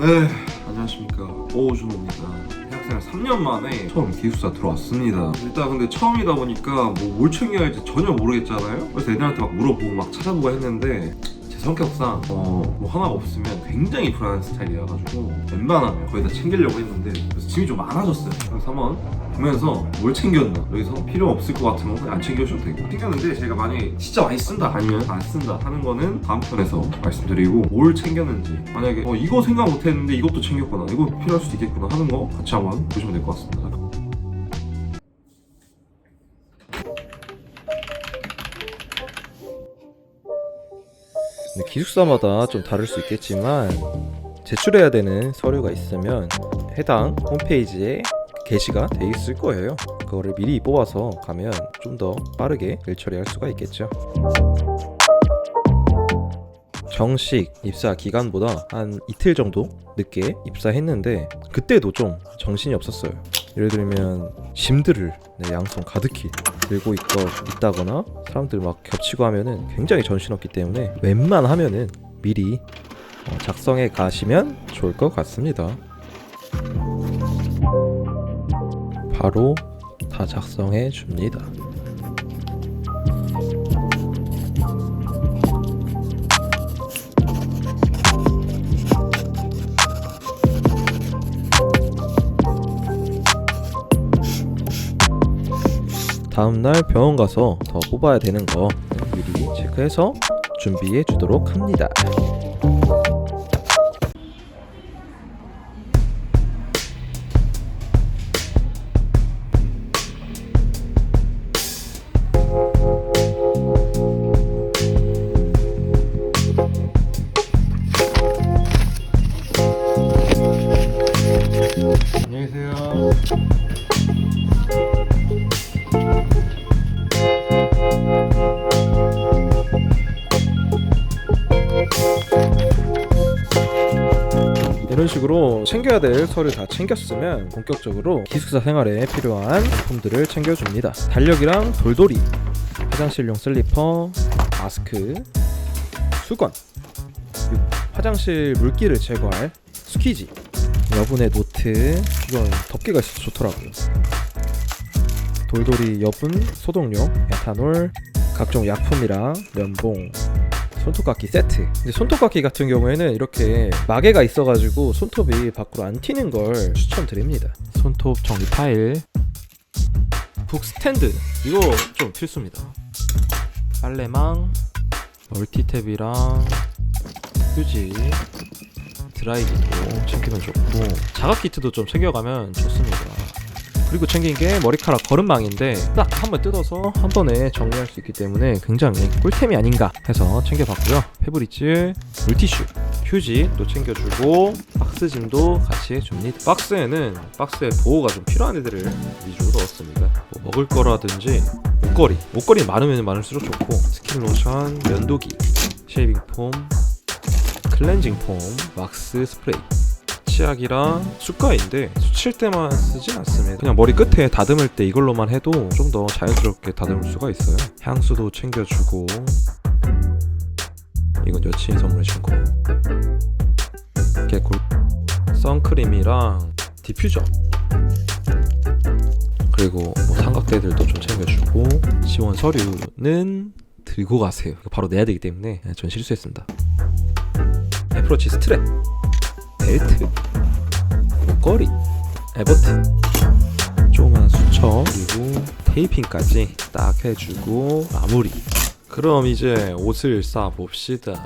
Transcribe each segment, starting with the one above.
네, 안녕하십니까. 오준호입니다. 대학생활 3년 만에 처음 기숙사 들어왔습니다. 일단 근데 처음이다 보니까 뭐 뭘 챙겨야 할지 전혀 모르겠잖아요. 그래서 애들한테 막 물어보고 막 찾아보고 했는데 제 성격상 어, 뭐 하나가 없으면 굉장히 불안한 스타일이어가지고 웬만하면 거의 다 챙기려고 했는데 그래서 짐이 좀 많아졌어요. 그래서 한번 보면서 뭘 챙겼나. 여기서 필요 없을 것 같으면 그냥 안 챙겨줘도 되고. 챙겼는데 제가 만약에 진짜 많이 쓴다 아니면 안 쓴다 하는 거는 다음 편에서 말씀드리고 뭘 챙겼는지. 만약에 어, 이거 생각 못했는데 이것도 챙겼구나. 이거 필요할 수도 있겠구나 하는 거 같이 한번 보시면 될 것 같습니다 근데 기숙사마다 좀 다를 수 있겠지만 제출해야 되는 서류가 있으면 해당 홈페이지에 게시가 돼 있을 거예요. 그거를 미리 뽑아서 가면 좀 더 빠르게 일 처리할 수가 있겠죠. 정식 입사 기간보다 한 이틀 정도 늦게 입사했는데 그때도 좀 정신이 없었어요. 예를 들면 짐들을 네, 양손 가득히 들고 있거, 있다거나 사람들 막 겹치고 하면은 굉장히 정신없기 때문에 웬만하면은 미리 어, 작성해 가시면 좋을 것 같습니다. 바로 다 작성해 줍니다. 다음날 병원 가서 더 뽑아야 되는 거 미리 체크해서 준비해 주도록 합니다. 식으로 챙겨야 될 서류 다 챙겼으면 본격적으로 기숙사 생활에 필요한 품들을 챙겨줍니다. 달력이랑 돌돌이, 화장실용 슬리퍼, 마스크, 수건, 화장실 물기를 제거할 스퀴지, 여분의 노트, 이건 덮개가 있어서 좋더라고요. 돌돌이 여분, 소독용, 에탄올, 각종 약품이랑 면봉, 손톱깎이 세트. 근데 손톱깎이 같은 경우에는 이렇게 마개가 있어가지고 손톱이 밖으로 안 튀는 걸 추천드립니다. 손톱 정리 파일, 북 스탠드 이거 좀 필수입니다. 빨래망, 멀티탭이랑 휴지, 드라이기도 챙기면 좋고 자각 키트도 좀 챙겨가면 좋습니다. 그리고 챙긴 게 머리카락 거름망인데 딱 한 번 뜯어서 한 번에 정리할 수 있기 때문에 굉장히 꿀템이 아닌가 해서 챙겨봤고요. 페브리즈, 물티슈, 휴지 또 챙겨주고 박스짐도 같이 해줍니다. 박스에는 박스에 보호가 좀 필요한 애들을 위주로 넣었습니다. 뭐 먹을 거라든지 목걸이, 목걸이 많으면 많을수록 좋고 스킨 로션, 면도기, 쉐이빙 폼, 클렌징 폼, 왁스 스프레이 치약이랑 숟가인데 수칠 때만 쓰진 않습니다. 그냥 머리 끝에 다듬을 때 이걸로만 해도 좀 더 자연스럽게 다듬을 수가 있어요. 향수도 챙겨주고 이건 여친이 선물해준 거. 개꿀. 선크림이랑 디퓨저. 그리고 뭐 삼각대들도 좀 챙겨주고 지원 서류는 들고 가세요. 바로 내야 되기 때문에 전 실수했습니다. 애플워치 스트랩, 벨트, 목걸이, 에버트, 조그만 수첩 그리고 테이핑까지 딱 해주고 마무리. 그럼 이제 옷을 싸 봅시다.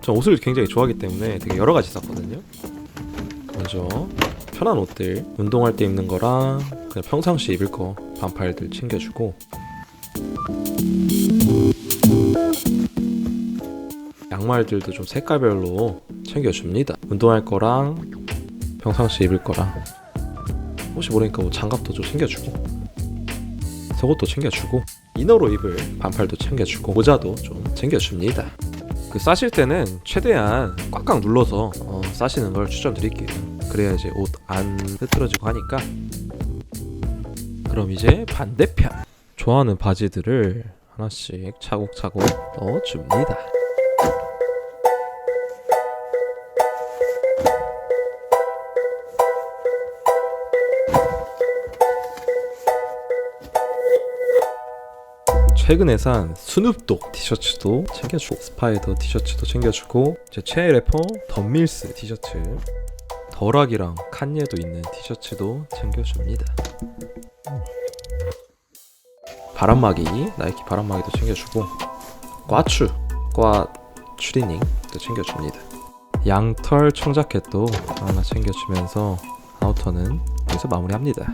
전 옷을 굉장히 좋아하기 때문에 되게 여러 가지 샀거든요. 먼저 편한 옷들, 운동할 때 입는 거랑 그냥 평상시 입을 거 반팔들 챙겨주고 양말들도 좀 색깔별로 챙겨줍니다. 운동할 거랑 평상시 입을 거랑 혹시 모르니까 뭐 장갑도 좀 챙겨주고 속옷도 챙겨주고 이너로 입을 반팔도 챙겨주고 모자도 좀 챙겨줍니다. 그 싸실 때는 최대한 꽉꽉 눌러서 어, 싸시는 걸 추천드릴게요. 그래야 이제 옷 안 흐트러지고 하니까. 그럼 이제 반대편 좋아하는 바지들을 하나씩 차곡차곡 넣어줍니다. 최근에 산 스눕독 티셔츠도 챙겨주고 스파이더 티셔츠도 챙겨주고 제 최애 래퍼 덤밀스 티셔츠 더락이랑 칸예도 있는 티셔츠도 챙겨줍니다. 바람막이 나이키 바람막이도 챙겨주고 꽈추 꽈 추리닝도 챙겨줍니다. 양털 청자켓도 하나 챙겨주면서 아우터는 여기서 마무리합니다